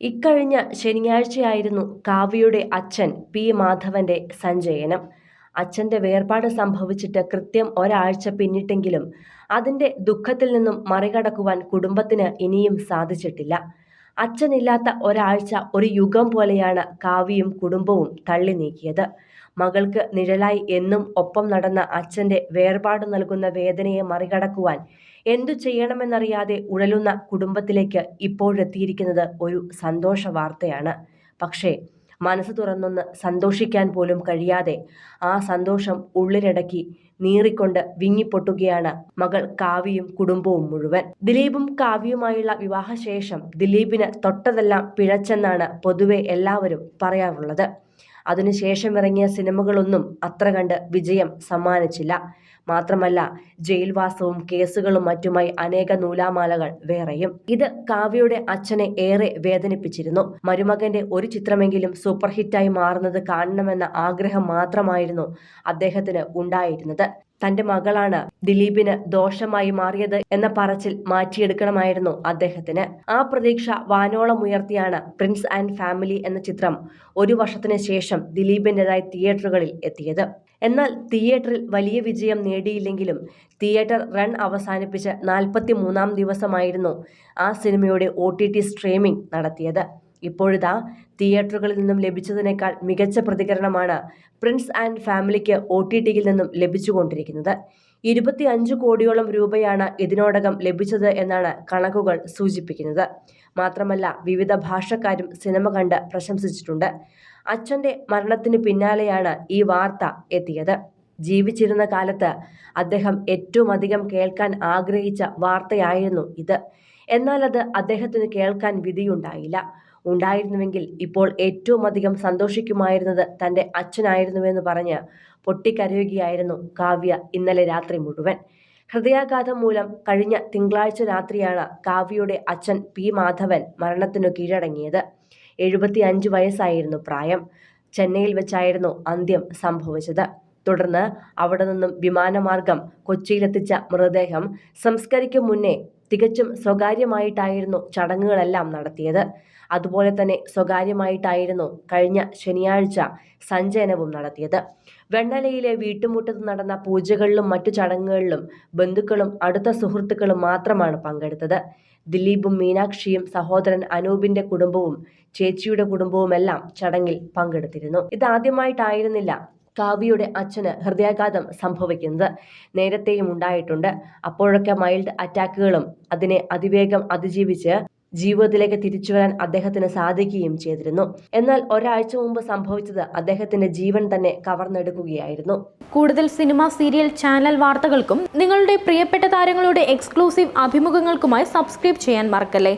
ഇക്കഴിഞ്ഞ ശനിയാഴ്ചയായിരുന്നു കാവ്യയുടെ അച്ഛൻ പി. മാധവന്റെ സഞ്ചയനം. അച്ഛന്റെ വേർപാട് സംഭവിച്ചിട്ട് കൃത്യം ഒരാഴ്ച പിന്നിട്ടെങ്കിലും അതിന്റെ ദുഃഖത്തിൽ നിന്നും മറികടക്കുവാൻ കുടുംബത്തിന് ഇനിയും സാധിച്ചിട്ടില്ല. അച്ഛനില്ലാത്ത ഒരാഴ്ച ഒരു യുഗം പോലെയാണ് കാവ്യയും കുടുംബവും തള്ളി നീക്കിയത്. മകൾക്ക് നിഴലായി എന്നും ഒപ്പം നടന്ന അച്ഛന്റെ വേർപാട് നൽകുന്ന വേദനയെ മറികടക്കുവാൻ എന്തു ചെയ്യണമെന്നറിയാതെ ഉഴലുന്ന കുടുംബത്തിലേക്ക് ഇപ്പോഴെത്തിയിരിക്കുന്നത് ഒരു സന്തോഷ വാർത്തയാണ്. പക്ഷേ മനസ്സ് തുറന്നൊന്ന് സന്തോഷിക്കാൻ പോലും കഴിയാതെ ആ സന്തോഷം ഉള്ളിലടക്കി നീറിക്കൊണ്ട് വിങ്ങിപ്പൊട്ടുകയാണ് മകൾ കാവ്യയും കുടുംബവും മുഴുവൻ. ദിലീപും കാവ്യയുമായുള്ള വിവാഹശേഷം ദിലീപിന് തൊട്ടതെല്ലാം പിഴച്ചെന്നാണ് പൊതുവെ എല്ലാവരും പറയാറുള്ളത്. അതിനുശേഷം ഇറങ്ങിയ സിനിമകളൊന്നും അത്ര കണ്ട് വിജയം സമ്മാനിച്ചില്ല. മാത്രമല്ല ജയിൽവാസവും കേസുകളും മറ്റുമായി അനേക നൂലാമാലകൾ വേറെയും. ഇത് കാവ്യയുടെ അച്ഛനെ ഏറെ വേദനിപ്പിച്ചിരുന്നു. മരുമകന്റെ ഒരു ചിത്രമെങ്കിലും സൂപ്പർ ഹിറ്റായി മാറുന്നത് കാണണമെന്ന ആഗ്രഹം മാത്രമായിരുന്നു അദ്ദേഹത്തിന് ഉണ്ടായിരുന്നത്. തന്റെ മകളാണ് ദിലീപിന് ദോഷമായി മാറിയത് എന്ന പറച്ചിൽ മാറ്റിയെടുക്കണമായിരുന്നു അദ്ദേഹത്തിന്. ആ പ്രതീക്ഷ വാനോളം ഉയർത്തിയാണ് പ്രിൻസ് ആൻഡ് ഫാമിലി എന്ന ചിത്രം ഒരു വർഷത്തിന് ശേഷം ദിലീപിന്റെതായി തിയേറ്ററുകളിൽ എത്തിയത്. എന്നാൽ തിയേറ്ററിൽ വലിയ വിജയം നേടിയില്ലെങ്കിലും തിയേറ്റർ റൺ അവസാനിപ്പിച്ച് നാൽപ്പത്തി മൂന്നാം ദിവസമായിരുന്നു ആ സിനിമയുടെ ഒ സ്ട്രീമിംഗ് നടത്തിയത്. ഇപ്പോഴിതാ തിയേറ്ററുകളിൽ നിന്നും ലഭിച്ചതിനേക്കാൾ മികച്ച പ്രതികരണമാണ് പ്രിൻസ് ആൻഡ് ഫാമിലിക്ക് ഒ ടി ടിയിൽ നിന്നും ലഭിച്ചുകൊണ്ടിരിക്കുന്നത്. ഇരുപത്തി അഞ്ച് കോടിയോളം രൂപയാണ് ഇതിനോടകം ലഭിച്ചത് എന്നാണ് കണക്കുകൾ സൂചിപ്പിക്കുന്നത്. മാത്രമല്ല വിവിധ ഭാഷക്കാരും സിനിമ കണ്ട് പ്രശംസിച്ചിട്ടുണ്ട്. അച്ഛന്റെ മരണത്തിന് പിന്നാലെയാണ് ഈ വാർത്ത എത്തിയത്. ജീവിച്ചിരുന്ന കാലത്ത് അദ്ദേഹം ഏറ്റവും അധികം കേൾക്കാൻ ആഗ്രഹിച്ച വാർത്തയായിരുന്നു ഇത്. എന്നാൽ അത് അദ്ദേഹത്തിന് കേൾക്കാൻ വിധിയുണ്ടായില്ല. ഉണ്ടായിരുന്നുവെങ്കിൽ ഇപ്പോൾ ഏറ്റവും അധികം സന്തോഷിക്കുമായിരുന്നത് തന്റെ അച്ഛനായിരുന്നുവെന്ന് പറഞ്ഞ് പൊട്ടിക്കരയുകയായിരുന്നു കാവ്യ ഇന്നലെ രാത്രി മുഴുവൻ. ഹൃദയാഘാതം മൂലം കഴിഞ്ഞ തിങ്കളാഴ്ച രാത്രിയാണ് കാവ്യയുടെ അച്ഛൻ പി മാധവൻ മരണത്തിനു കീഴടങ്ങിയത്. എഴുപത്തി അഞ്ച് വയസ്സായിരുന്നു പ്രായം. ചെന്നൈയിൽ വെച്ചായിരുന്നു അന്ത്യം സംഭവിച്ചത്. തുടർന്ന് അവിടെ നിന്നും വിമാനമാർഗം കൊച്ചിയിലെത്തിച്ച മൃതദേഹം സംസ്കരിക്കും മുന്നേ തികച്ചും സ്വകാര്യമായിട്ടായിരുന്നു ചടങ്ങുകളെല്ലാം നടത്തിയത്. അതുപോലെ തന്നെ സ്വകാര്യമായിട്ടായിരുന്നു കഴിഞ്ഞ ശനിയാഴ്ച സഞ്ചയനവും നടത്തിയത്. വെണ്ണലയിലെ വീട്ടുമുറ്റത്ത് നടന്ന പൂജകളിലും മറ്റു ചടങ്ങുകളിലും ബന്ധുക്കളും അടുത്ത സുഹൃത്തുക്കളും മാത്രമാണ് പങ്കെടുത്തത്. ദിലീപും മീനാക്ഷിയും സഹോദരൻ അനൂപിന്റെ കുടുംബവും ചേച്ചിയുടെ കുടുംബവുമെല്ലാം ചടങ്ങിൽ പങ്കെടുത്തിരുന്നു. ഇതാദ്യമായിട്ടായിരുന്നില്ല കാവ്യയുടെ അച്ഛന് ഹൃദയാഘാതം സംഭവിക്കുന്നത് നേരത്തെയും ഉണ്ടായിട്ടുണ്ട്. അപ്പോഴൊക്കെ മൈൽഡ് അറ്റാക്കുകളും അതിനെ അതിവേഗം അതിജീവിച്ച് ജീവിതത്തിലേക്ക് തിരിച്ചു വരാൻ അദ്ദേഹത്തിന് സാധിക്കുകയും ചെയ്തിരുന്നു. എന്നാൽ ഒരാഴ്ച മുമ്പ് സംഭവിച്ചത് അദ്ദേഹത്തിന്റെ ജീവൻ തന്നെ കവർന്നെടുക്കുകയായിരുന്നു. കൂടുതൽ സിനിമ സീരിയൽ ചാനൽ വാർത്തകൾക്കും നിങ്ങളുടെ പ്രിയപ്പെട്ട താരങ്ങളുടെ എക്സ്ക്ലൂസീവ് അഭിമുഖങ്ങൾക്കുമായി സബ്സ്ക്രൈബ് ചെയ്യാൻ മറക്കല്ലേ?